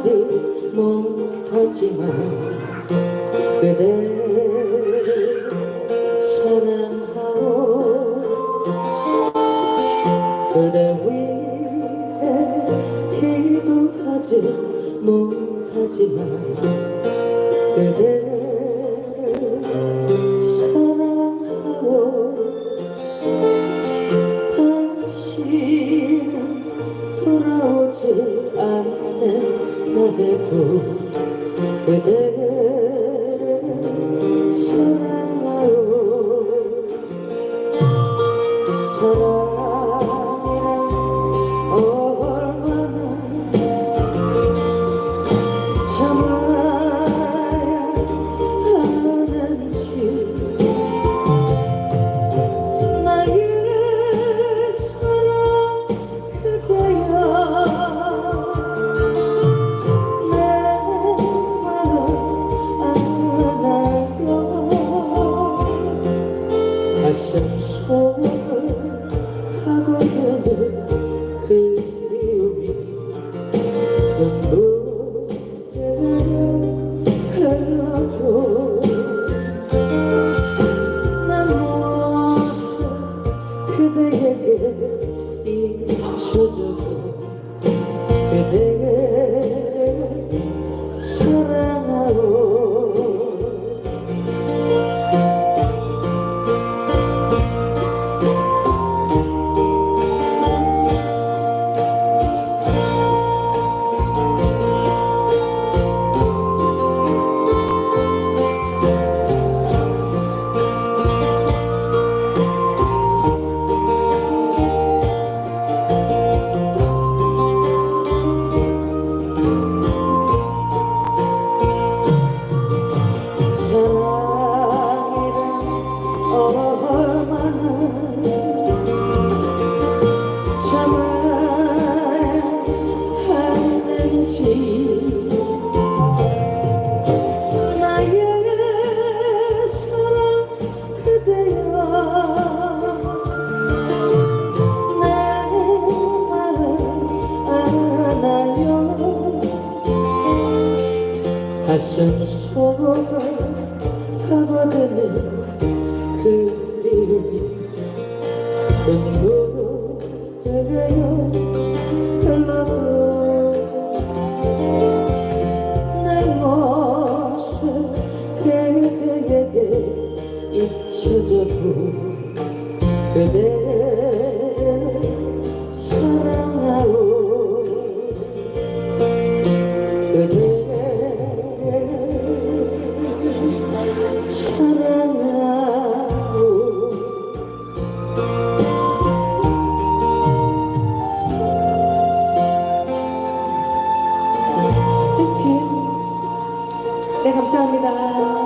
한마디 못하지만 그대를 사랑하오. 그대 위해 기도하지 못하지만 그대를 사랑하오. 당신은 돌아오지 나에도 그대를 잊혀 가슴 속을 파고드는 그리움이 눈물되어 흘러도 내 모습 그대에게 잊혀져도 그대 감사합니다.